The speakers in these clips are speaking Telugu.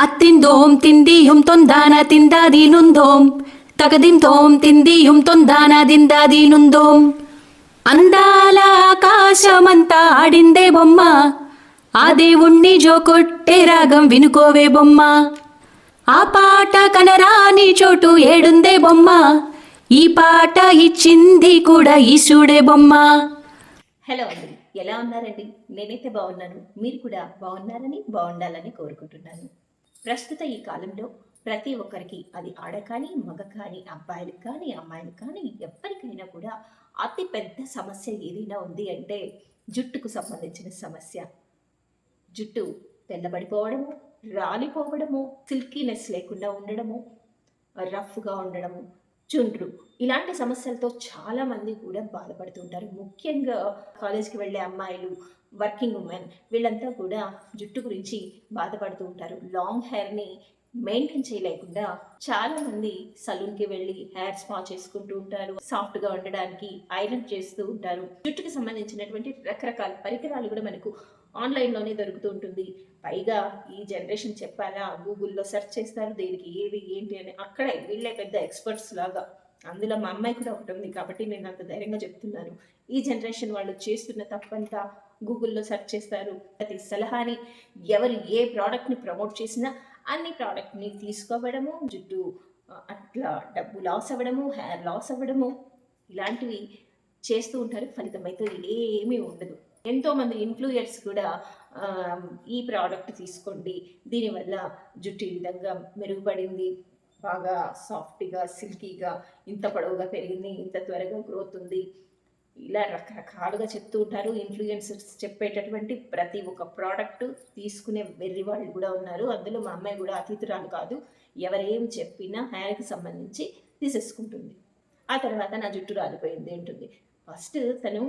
అత్తిందోం తిందియుం తొందాన తిందాదీనుందోం తగదిం తోం తిందియుం తొందాన దిందాదీనుందోం. అందాల ఆకాశమంతా ఆడిందే బొమ్మ ఆ దేవుణ్ణి జోకొట్టే రాగం వినుకోవే బొమ్మ. ఆ పాట కనరాని చోటు ఏడుందే బొమ్మ ఈ పాట ఇచ్చింది కూడా ఈశుడే బొమ్మ. హలో అండి ఎలా ఉన్నారండి? నేనైతే బాగున్నాను. మీరు కూడా బాగున్నారని బాగుండాలని కోరుకుంటున్నాను. ప్రస్తుత ఈ కాలంలో ప్రతి ఒక్కరికి అది ఆడ కానీ మగ కానీ అబ్బాయిలకు కానీ అమ్మాయిలకు కానీ ఎవరికైనా కూడా అతి పెద్ద సమస్య ఏదైనా ఉంది అంటే జుట్టుకు సంబంధించిన సమస్య. జుట్టు తెల్లబడిపోవడము రాలిపోవడము సిల్కీనెస్ లేకుండా ఉండడము రఫ్గా ఉండడము చుండ్రు ఇలాంటి సమస్యలతో చాలామంది కూడా బాధపడుతుంటారు ముఖ్యంగా కాలేజ్కి వెళ్ళే అమ్మాయిలు వర్కింగ్ ఉమెన్ వీళ్ళంతా కూడా జుట్టు గురించి బాధపడుతూ ఉంటారు. లాంగ్ హెయిర్ని మెయింటైన్ చేయలేకుండా చాలా మంది సలూన్కి వెళ్ళి హెయిర్ స్పా చేసుకుంటూ ఉంటారు. సాఫ్ట్గా ఉండడానికి ఐరన్ చేస్తూ ఉంటారు. జుట్టుకి సంబంధించినటువంటి రకరకాల పరికరాలు కూడా మనకు ఆన్లైన్లోనే దొరుకుతూ ఉంటుంది. పైగా ఈ జనరేషన్ చెప్పాలా గూగుల్లో సెర్చ్ చేస్తారు దేనికి ఏది ఏంటి అని. అక్కడే వీళ్ళే పెద్ద ఎక్స్పర్ట్స్ లాగా. అందులో మా అమ్మాయి కూడా ఒకటి ఉంది కాబట్టి నేను అంత ధైర్యంగా చెప్తున్నాను. ఈ జనరేషన్ వాళ్ళు చేస్తున్న తప్పంతా గూగుల్లో సెర్చ్ చేస్తారు. ప్రతి సలహాని ఎవరు ఏ ప్రోడక్ట్ని ప్రమోట్ చేసినా అన్ని ప్రోడక్ట్ని తీసుకోవడము జుట్టు అట్లా డబ్బు లాస్ అవ్వడము హెయిర్ లాస్ అవ్వడము ఇలాంటివి చేస్తూ ఉంటారు. ఫలితం అయితే ఏమీ ఉండదు. ఎంతోమంది ఇన్ఫ్లుయర్స్ కూడా ఈ ప్రోడక్ట్ తీసుకోండి. దీనివల్ల జుట్టు ఈ విధంగా మెరుగుపడింది. బాగా సాఫ్ట్గా సిల్కీగా ఇంత పొడవుగా పెరిగింది ఇంత త్వరగా గ్రోత్ ఉంది. ఇలా రకరకాలుగా చెప్తూ ఉంటారు. ఇన్ఫ్లుయెన్సర్స్ చెప్పేటటువంటి ప్రతి ఒక్క ప్రోడక్ట్ తీసుకునే వెర్రి వాళ్ళు కూడా ఉన్నారు. అందులో మా అమ్మాయి కూడా అతీతురాలు కాదు. ఎవరేం చెప్పినా హెయిర్కి సంబంధించి తీసేసుకుంటుంది. ఆ తర్వాత నా జుట్టు రాలిపోయింది ఉంటుంది ఫస్ట్ తను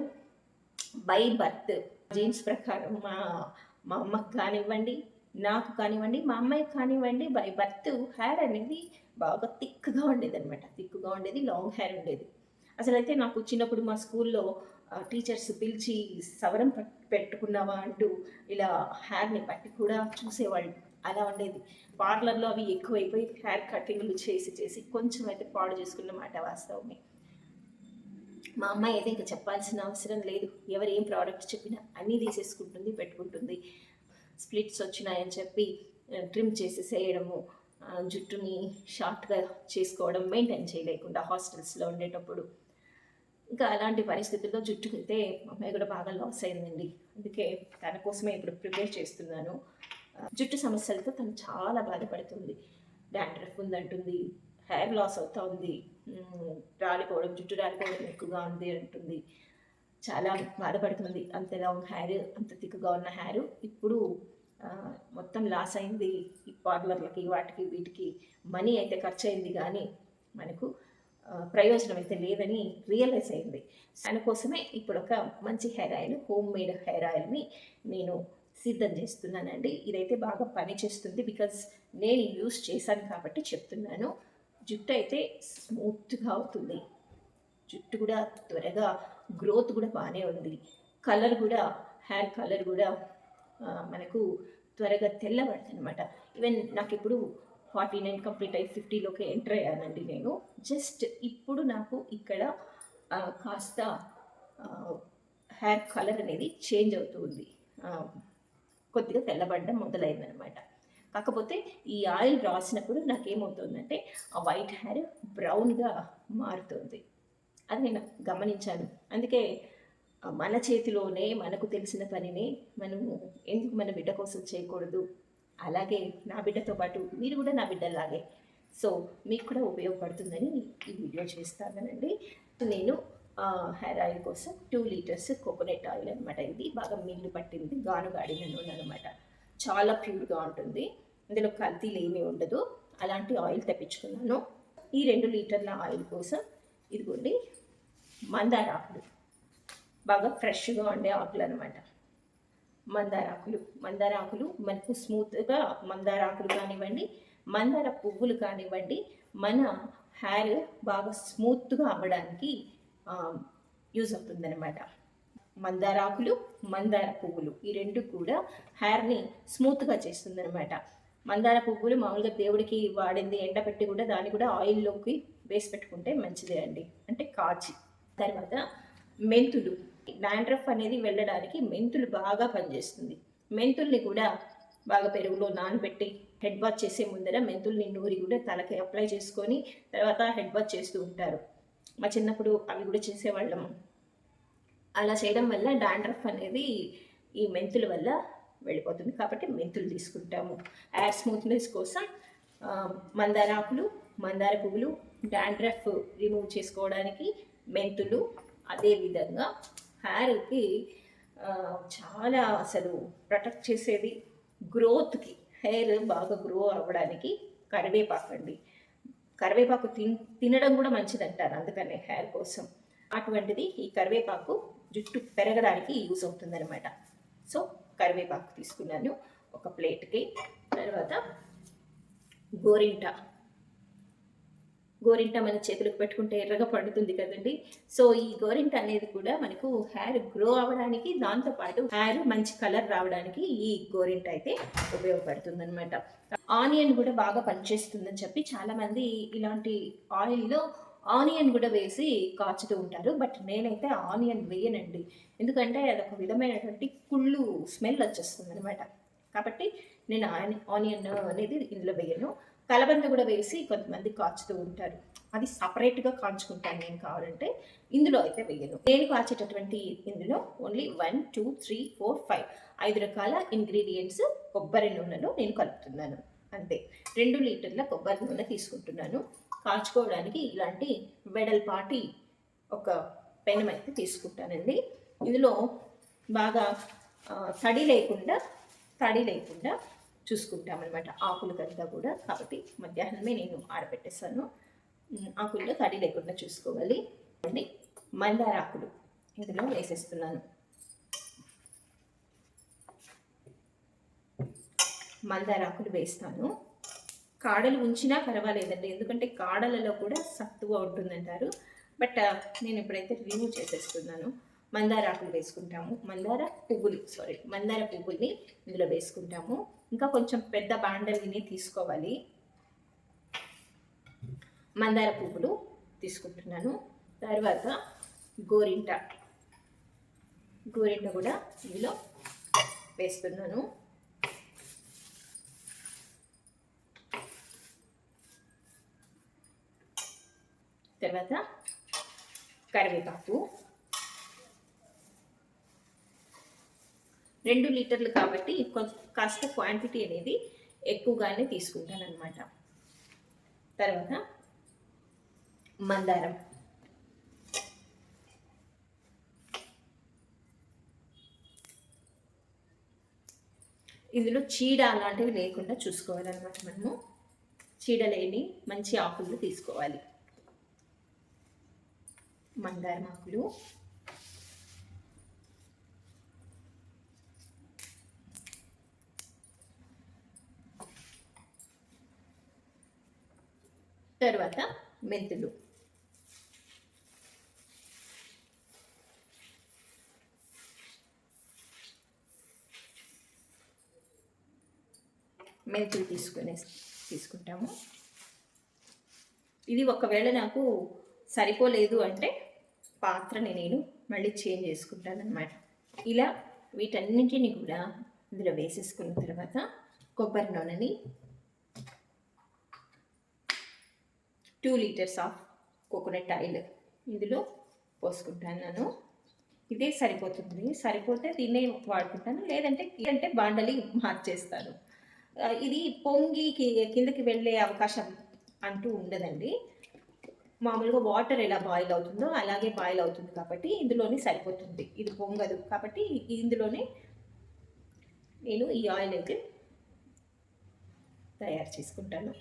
బై బర్త్ జీన్స్ ప్రకారం మా మా అమ్మకు కానివ్వండి నాకు కానివ్వండి మా అమ్మాయికి కానివ్వండి బై బర్త్ హెయిర్ అనేది బాగా థిక్గా ఉండేది అనమాట థిక్గా ఉండేది లాంగ్ హెయిర్ ఉండేది. అసలైతే నాకు చిన్నప్పుడు మా స్కూల్లో టీచర్స్ పిలిచి సవరం పెట్టుకున్నావా అంటూ ఇలా హెయిర్ని పట్టి కూడా చూసేవాళ్ళు. అలా ఉండేది. పార్లర్లో అవి ఎక్కువైపోయి హెయిర్ కటింగ్లు చేసి చేసి కొంచెం అయితే పాడు చేసుకున్నమాట వాస్తవమే. మా అమ్మాయి అయితే ఇంకా చెప్పాల్సిన అవసరం లేదు. ఎవరు ఏం ప్రోడక్ట్ చెప్పినా అన్నీ తీసేసుకుంటుంది పెట్టుకుంటుంది. స్ప్లిట్స్ వచ్చినాయని చెప్పి ట్రిమ్ చేసేసేయడము చేయడము జుట్టుని షార్ట్గా చేసుకోవడం మెయింటైన్ చేయలేకుండా హాస్టల్స్లో ఉండేటప్పుడు ఇంకా అలాంటి పరిస్థితుల్లో జుట్టుకైతే మా అమ్మాయి కూడా బాగా లాస్ అయిందండి. అందుకే తన కోసమే ఇప్పుడు ప్రిపేర్ చేస్తున్నాను. జుట్టు సమస్యలతో తను చాలా బాధపడుతుంది. డాండ్రఫ్ ఉందంటుంది హెయిర్ లాస్ అవుతా ఉంది రాలిపోవడం జుట్టు రాలిపోవడం ఎక్కువగా ఉంది అంటుంది. చాలా బాధపడుతుంది. అంత లాంగ్ హెయిర్ అంత తిక్కుగా ఉన్న హెయిర్ ఇప్పుడు మొత్తం లాస్ అయింది. ఈ పార్లర్లకి వాటికి వీటికి మనీ అయితే ఖర్చు అయింది కానీ మనకు ప్రయోజనం అయితే లేదని రియలైజ్ అయింది. దానికోసమే ఇప్పుడు ఒక మంచి hair oil home made hair ఆయిల్ని నేను సిద్ధం చేస్తున్నానండి. ఇదైతే బాగా పనిచేస్తుంది బికాజ్ నేను యూస్ చేశాను కాబట్టి చెప్తున్నాను. జుట్టు అయితే స్మూత్గా అవుతుంది. జుట్టు కూడా త్వరగా గ్రోత్ కూడా బాగానే ఉంది. కలర్ కూడా హెయిర్ కలర్ కూడా మనకు త్వరగా తెల్లబడుతుంది అనమాట ఈవెన్ నాకు ఇప్పుడు ఫార్టీ నైన్ కంప్లీట్ అయ్యి ఫిఫ్టీలోకి ఎంటర్ అయ్యానండి నేను. జస్ట్ ఇప్పుడు నాకు ఇక్కడ కాస్త హెయిర్ కలర్ అనేది చేంజ్ అవుతూ ఉంది. కొద్దిగా తెల్లబడడం మొదలైందనమాట కాకపోతే ఈ ఆయిల్ రాసినప్పుడు నాకేమవుతుందంటే ఆ వైట్ హెయిర్ బ్రౌన్గా మారుతుంది. అది నేను గమనించాను. అందుకే మన చేతిలోనే మనకు తెలిసిన పనిని మనము ఎందుకు మన బిడ్డ కోసం చేయకూడదు? అలాగే నా బిడ్డతో పాటు మీరు కూడా నా బిడ్డలాగే సో మీకు కూడా ఉపయోగపడుతుందని ఈ వీడియో చేస్తానండి. నేను హెయిర్ ఆయిల్ కోసం టూ లీటర్స్ కోకోనట్ ఆయిల్ అనమాట ఇది బాగా మిల్లు పట్టింది గానుగాడిన నూనె అనమాట చాలా ప్యూర్గా ఉంటుంది. ఇందులో కల్తీలు ఏమీ ఉండదు. అలాంటి ఆయిల్ తెప్పించుకున్నాను. ఈ రెండు లీటర్ల ఆయిల్ కోసం ఇదిగోండి మందార ఆకులు. బాగా ఫ్రెష్గా ఉండే ఆకులు అనమాట మందార ఆకులు మందార ఆకులు మనకు స్మూత్గా మందార ఆకులు కానివ్వండి మందార పువ్వులు కానివ్వండి మన హెయిర్ బాగా స్మూత్గా అవ్వడానికి యూజ్ అవుతుందన్నమాట. మందార ఆకులు మందార పువ్వులు ఈ రెండు కూడా హెయిర్ని స్మూత్గా చేస్తుందన్నమాట. మందార పువ్వులు మామూలుగా దేవుడికి వాడింది ఎండబెట్టి కూడా దాన్ని కూడా ఆయిల్లోకి వేసి పెట్టుకుంటే మంచిదే అండి. అంటే కాచి. తర్వాత మెంతులు. డాండ్రఫ్ అనేది వెళ్ళడానికి మెంతులు బాగా పనిచేస్తుంది. మెంతుల్ని కూడా బాగా పెరుగులో నానబెట్టి హెడ్ వాష్ చేసే ముందర మెంతుల్ని నూరి కూడా తలకి అప్లై చేసుకొని తర్వాత హెడ్ వాష్ చేస్తూ ఉంటారు. మా చిన్నప్పుడు అవి కూడా చేసేవాళ్ళము. అలా చేయడం వల్ల డాండ్రఫ్ అనేది ఈ మెంతుల వల్ల వెళ్ళిపోతుంది. కాబట్టి మెంతులు తీసుకుంటాము. హెయిర్ స్మూత్నెస్ కోసం మందార ఆకులు మందార పువ్వులు డాండ్రఫ్ రిమూవ్ చేసుకోవడానికి మెంతులు అదేవిధంగా హెయిర్కి చాలా అసలు ప్రొటెక్ట్ చేసేది గ్రోత్కి హెయిర్ బాగా గ్రో అవ్వడానికి కరివేపాకు అండి కరివేపాకు తిన్ తినడం కూడా మంచిది అంటారు అందుకనే హెయిర్ కోసం. అటువంటిది ఈ కరివేపాకు జుట్టు పెరగడానికి యూజ్ అవుతుందన్నమాట. సో కరివేపాకు తీసుకున్నాను ఒక ప్లేట్కి తర్వాత గోరింట. గోరింట మన చేతులకు పెట్టుకుంటే ఎర్రగా పండుతుంది కదండి. సో ఈ గోరింట అనేది కూడా మనకు హెయిర్ గ్రో అవ్వడానికి దాంతోపాటు హెయిర్ మంచి కలర్ రావడానికి ఈ గోరింట అయితే ఉపయోగపడుతుంది అనమాట ఆనియన్ కూడా బాగా పనిచేస్తుందని చెప్పి చాలామంది ఇలాంటి ఆయిల్లో ఆనియన్ కూడా వేసి కాచుతూ ఉంటారు. బట్ నేనైతే ఆనియన్ వేయనండి. ఎందుకంటే అదొక విధమైనటువంటి కుళ్ళు స్మెల్ వచ్చేస్తుంది అనమాట కాబట్టి నేను ఆని- ఆనియన్ అనేది ఇందులో వేయను. కలబంద కూడా వేసి కొంతమంది కాచుతూ ఉంటారు. అది సపరేట్గా కాంచుకుంటాను నేను కావాలంటే ఇందులో అయితే వేయను. నేను కాచేటటువంటి ఇందులో only one two three four five ఐదు రకాల ఇంగ్రీడియంట్స్ కొబ్బరి నూనెలో నేను కలుపుతున్నాను. అంతే. రెండు లీటర్ల కొబ్బరి నూనె తీసుకుంటున్నాను. కాచుకోవడానికి ఇలాంటి వెడల్పాటి ఒక పెనం అయితే తీసుకుంటానండి. ఇందులో బాగా తడి లేకుండా తడి లేకుండా చూసుకుంటామన్నమాట. ఆకులకంతా కూడా. కాబట్టి మధ్యాహ్నమే నేను ఆరబెట్టేస్తాను ఆకుల్లో తడి లేకుండా చూసుకోవాలి. అండి మందార ఆకులు ఇందులో వేసేస్తున్నాను. మందార ఆకులు వేస్తాను. కాడలు ఉంచినా పర్వాలేదండి. ఎందుకంటే కాడలలో కూడా సత్తువ ఉంటుందంటారు. బట్ నేను ఇప్పుడైతే రిమూవ్ చేసేస్తున్నాను. మందార ఆకులు వేసుకుంటాము. మందార పువ్వులు సారీ మందార పువ్వుల్ని ఇందులో వేసుకుంటాము. ఇంకా కొంచెం పెద్ద బాండల్ని తీసుకోవాలి. మందార పువ్వులు తీసుకుంటున్నాను. తర్వాత గోరింట. గోరింట కూడా ఇందులో వేస్తున్నాను. తర్వాత కరివేపాకు. రెండు లీటర్లు కాబట్టి కొంచెం కాస్త క్వాంటిటీ అనేది ఎక్కువగానే తీసుకుంటాను అనమాట తర్వాత మందారం. ఇందులో చీడ అలాంటివి లేకుండా చూసుకోవాలన్నమాట మనము. చీడ లేని మంచి ఆకులు తీసుకోవాలి. మందారం ఆకులు. తర్వాత మెంతులు. మెంతులు తీసుకునే తీసుకుంటాము. ఇది ఒకవేళ నాకు సరిపోలేదు అంటే పాత్రని నేను మళ్ళీ చేంజ్ చేసుకుంటాను ఇలా వీటన్నింటిని కూడా ఇందులో వేసేసుకున్న తర్వాత కొబ్బరి నూనెని two litres of coconut oil ఇందులో పోసుకుంటాను నేను. ఇదే సరిపోతుంది. సరిపోతే దీన్నే వాడుకుంటాను. లేదంటే అంటే బాండలి మార్చేస్తాను. ఇది పొంగి కిందకి వెళ్ళే అవకాశం అంటూ ఉండదండి. మామూలుగా వాటర్ ఎలా బాయిల్ అవుతుందో అలాగే బాయిల్ అవుతుంది కాబట్టి ఇందులోనే సరిపోతుంది. ఇది పొంగదు కాబట్టి ఇందులోనే నేను ఈ ఆయిల్ అయితే తయారు చేసుకుంటాను.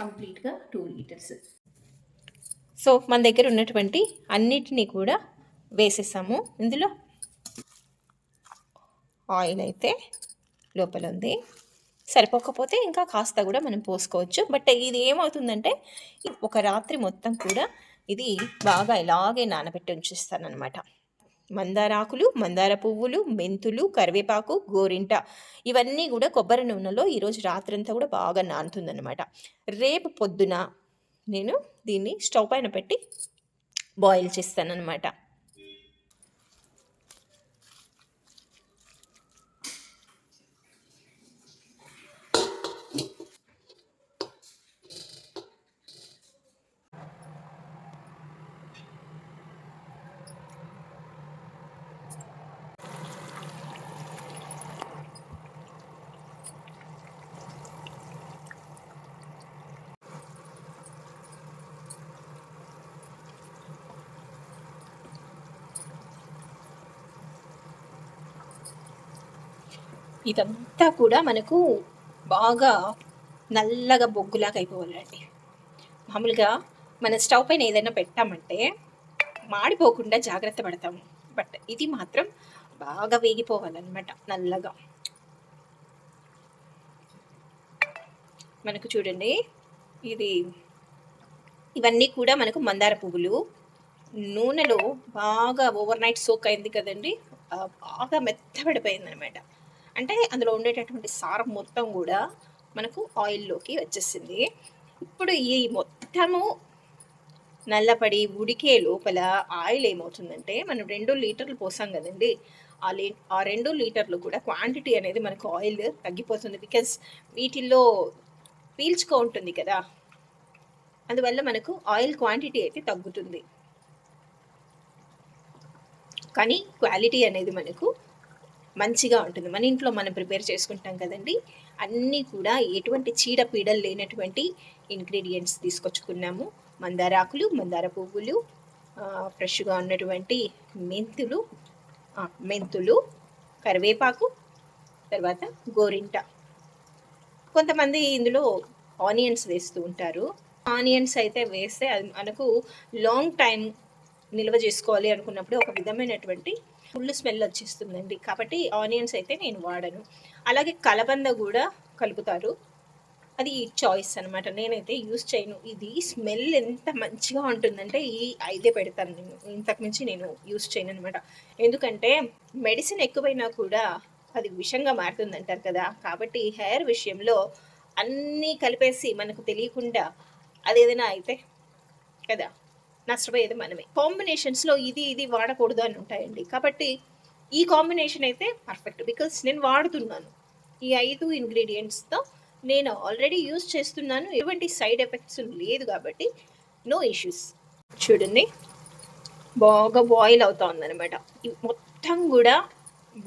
కంప్లీట్గా టూ లీటర్స్. సో మన దగ్గర ఉన్నటువంటి అన్నిటినీ కూడా వేసేసాము. ఇందులో ఆయిల్ అయితే లోపల ఉంది. సరిపోకపోతే ఇంకా కాస్త కూడా మనం పోసుకోవచ్చు. బట్ ఇది ఏమవుతుందంటే ఒక రాత్రి మొత్తం కూడా ఇది బాగా ఇలాగే నానబెట్టి ఉంచేస్తానమాట మందారాకులు మందార పువ్వులు మెంతులు కరివేపాకు గోరింట ఇవన్నీ కూడా కొబ్బరి నూనెలో ఈరోజు రాత్రంతా కూడా బాగా నానుతుందన్నమాట. రేపు పొద్దున నేను దీన్ని స్టవ్ పైన పెట్టి బాయిల్ చేస్తానన్నమాట. ఇదంతా కూడా మనకు బాగా నల్లగా బొగ్గులాగా అయిపోవాలండి. మామూలుగా మన స్టవ్ పైన ఏదైనా పెట్టామంటే మాడిపోకుండా జాగ్రత్త పడతాము బట్ ఇది మాత్రం బాగా వేగిపోవాలన్నమాట నల్లగా. మనకు చూడండి ఇది ఇవన్నీ కూడా మనకు మందార పువ్వులు. నూనెలో బాగా ఓవర్ నైట్ సోక్ అయింది కదండి. బాగా మెత్తబడిపోయింది అనమాట అంటే అందులో ఉండేటటువంటి సారం మొత్తం కూడా మనకు ఆయిల్లోకి వచ్చేసింది. ఇప్పుడు ఈ మొత్తము నల్లపడి ఉడికే లోపల ఆయిల్ ఏమవుతుందంటే మనం రెండు లీటర్లు పోసాం కదండి. ఆ లీ ఆ రెండు లీటర్లు కూడా క్వాంటిటీ అనేది మనకు ఆయిల్ తగ్గిపోతుంది బికాస్ వీటిల్లో పీల్చుకో ఉంటుంది కదా. అందువల్ల మనకు ఆయిల్ క్వాంటిటీ అయితే తగ్గుతుంది. కానీ క్వాలిటీ అనేది మనకు మంచిగా ఉంటుంది. మన ఇంట్లో మనం ప్రిపేర్ చేసుకుంటాం కదండి. అన్నీ కూడా ఎటువంటి చీడ పీడలు లేనటువంటి ఇంగ్రీడియంట్స్ తీసుకొచ్చుకున్నాము. మందార ఆకులు మందార పువ్వులు ఫ్రెష్గా ఉన్నటువంటి మెంతులు మెంతులు కరివేపాకు తర్వాత గోరింట. కొంతమంది ఇందులో ఆనియన్స్ వేస్తూ ఉంటారు. ఆనియన్స్ అయితే వేస్తే అది మనకు లాంగ్ టైం నిల్వ చేసుకోవాలి అనుకున్నప్పుడు ఒక విధమైనటువంటి ఫుల్ స్మెల్ వచ్చేస్తుందండి. కాబట్టి ఆనియన్స్ అయితే నేను వాడను. అలాగే కలబంద కూడా కలుపుతారు. అది చాయిస్ అనమాట నేనైతే యూస్ చేయను. ఇది స్మెల్ ఎంత మంచిగా ఉంటుందంటే ఈ ఐదే పెడతాను నేను. ఇంతకుమించి నేను యూస్ చేయను అనమాట ఎందుకంటే మెడిసిన్ ఎక్కువైనా కూడా అది విషంగా మారుతుంది అంటారు కదా. కాబట్టి హెయిర్ విషయంలో అన్నీ కలిపేసి మనకు తెలియకుండా అది ఏదైనా అయితే కదా. నష్టపోయేది మనమే. కాంబినేషన్స్లో ఇది ఇది వాడకూడదు అని ఉంటాయండి. కాబట్టి ఈ కాంబినేషన్ అయితే పర్ఫెక్ట్ బికాస్ నేను వాడుతున్నాను. ఈ ఐదు ఇంగ్రీడియంట్స్తో నేను ఆల్రెడీ యూస్ చేస్తున్నాను. ఎటువంటి సైడ్ ఎఫెక్ట్స్ లేదు కాబట్టి నో ఇష్యూస్ చూడండి. బాగా బాయిల్ అవుతా ఉందన్నమాట మొత్తం కూడా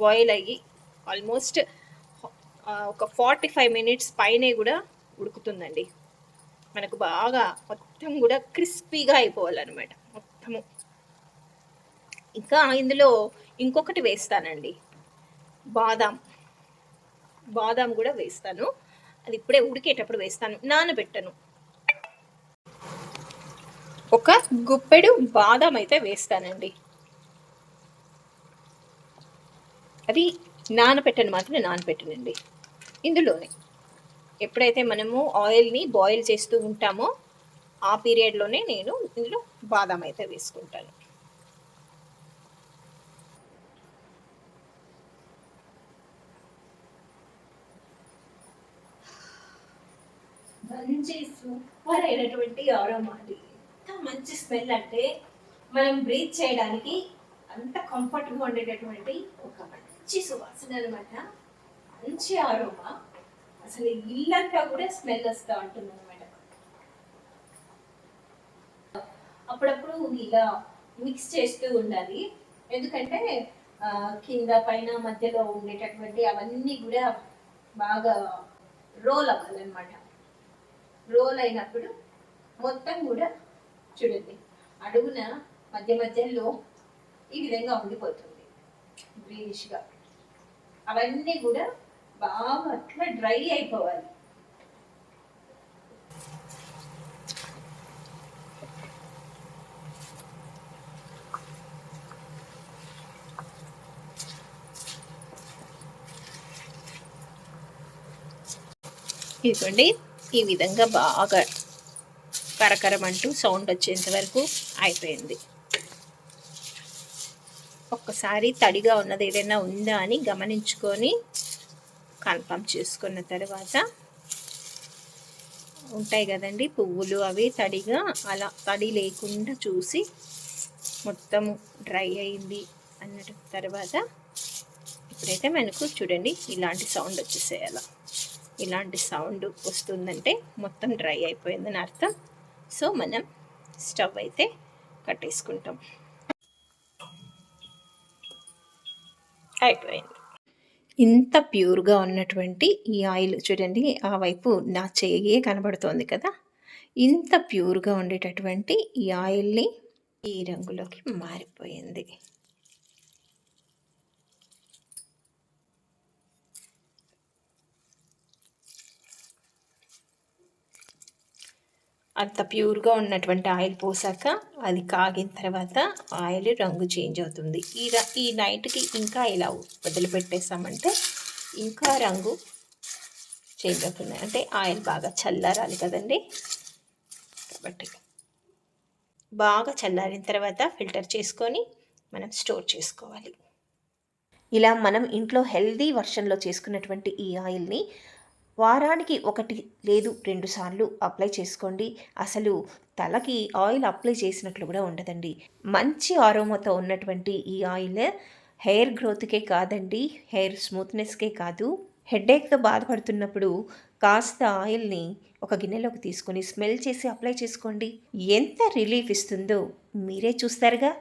బాయిల్ అయ్యి ఆల్మోస్ట్ ఒక ఫార్టీ ఫైవ్ మినిట్స్ పైనే కూడా ఉడుకుతుందండి. మనకు బాగా మొత్తం కూడా క్రిస్పీగా అయిపోవాలన్నమాట. మొత్తము. ఇంకా ఇందులో ఇంకొకటి వేస్తానండి. బాదాం. బాదాం కూడా వేస్తాను. అది ఇప్పుడే ఉడికేటప్పుడు వేస్తాను. నానబెట్టను. ఒక గుప్పెడు బాదాం అయితే వేస్తానండి. అది నానబెట్టను మాత్రం నానబెట్టనండి. ఇందులోనే. ఎప్పుడైతే మనము ఆయిల్ని బాయిల్ చేస్తూ ఉంటామో ఆ పీరియడ్లోనే నేను ఇందులో బాదం అయితే వేసుకుంటాను. మంచి సూపర్ అయినటువంటి ఆరోమా అది ఎంత మంచి స్మెల్ అంటే మనం బ్రీత్ చేయడానికి అంత కంఫర్ట్గా ఉండేటటువంటి ఒక మంచి సువాసన అనమాట మంచి ఆరోమా అసలు ఇల్లంతా కూడా స్మెల్ వస్తూ ఉంటుంది అనమాట అప్పుడప్పుడు ఇలా మిక్స్ చేస్తూ ఉండాలి. ఎందుకంటే కింద పైన మధ్యలో ఉండేటటువంటి అవన్నీ కూడా బాగా రోల్ అవ్వాలన్నమాట. రోల్ అయినప్పుడు మొత్తం కూడా చూడండి అడుగున మధ్య మధ్యలో ఈ విధంగా ఉండిపోతుంది. గ్రీనిష్గా అవన్నీ కూడా బాగా అట్లా డ్రై అయిపోవాలి. ఇదిగోండి ఈ విధంగా బాగా కరకరమంటూ సౌండ్ వచ్చేంత వరకు అయిపోయింది. ఒక్కసారి తడిగా ఉన్నది ఏదైనా ఉందా అని గమనించుకొని కన్ఫర్మ్ చేసుకున్న తర్వాత ఉంటాయి కదండి పువ్వులు అవి తడిగా అలా తడి లేకుండా చూసి మొత్తం డ్రై అయింది అన్నట్టు తర్వాత ఇప్పుడైతే మనకు చూడండి ఇలాంటి సౌండ్ వచ్చేసేయాల ఇలాంటి సౌండ్ వస్తుందంటే మొత్తం డ్రై అయిపోయిందని అర్థం. సో మనం స్టవ్ అయితే కట్టేసుకుంటాం. అయిపోయింది. ఇంత ప్యూర్గా ఉన్నటువంటి ఈ ఆయిల్ చూడండి ఆ వైపు నా చెయ్యే కనబడుతోంది కదా? ఇంత ప్యూర్గా ఉండేటటువంటి ఈ ఆయిల్ని ఈ రంగులోకి మారిపోయింది. అంత ప్యూర్గా ఉన్నటువంటి ఆయిల్ పోసాక అది కాగిన తర్వాత ఆయిల్ రంగు చేంజ్ అవుతుంది. ఈ ర ఈ నైట్కి ఇంకా ఇలా వదిలిపెట్టేసామంటే ఇంకా రంగు చేంజ్ అవుతుంది. అంటే ఆయిల్ బాగా చల్లారాలి కదండి. కాబట్టి బాగా చల్లారిన తర్వాత ఫిల్టర్ చేసుకొని మనం స్టోర్ చేసుకోవాలి. ఇలా మనం ఇంట్లో హెల్దీ వర్షన్లో చేసుకున్నటువంటి ఈ ఆయిల్ని వారానికి ఒకటి లేదు రెండు సార్లు అప్లై చేసుకోండి. అసలు తలకి ఆయిల్ అప్లై చేసినట్లు కూడా ఉండదండి. మంచి ఆరోమాతో ఉన్నటువంటి ఈ ఆయిల్ హెయిర్ గ్రోత్కే కాదండి హెయిర్ స్మూత్నెస్కే కాదు. హెడేక్తో బాధపడుతున్నప్పుడు కాస్త ఆయిల్ని ఒక గిన్నెలోకి తీసుకొని స్మెల్ చేసి అప్లై చేసుకోండి. ఎంత రిలీఫ్ ఇస్తుందో మీరే చూస్తారుగా.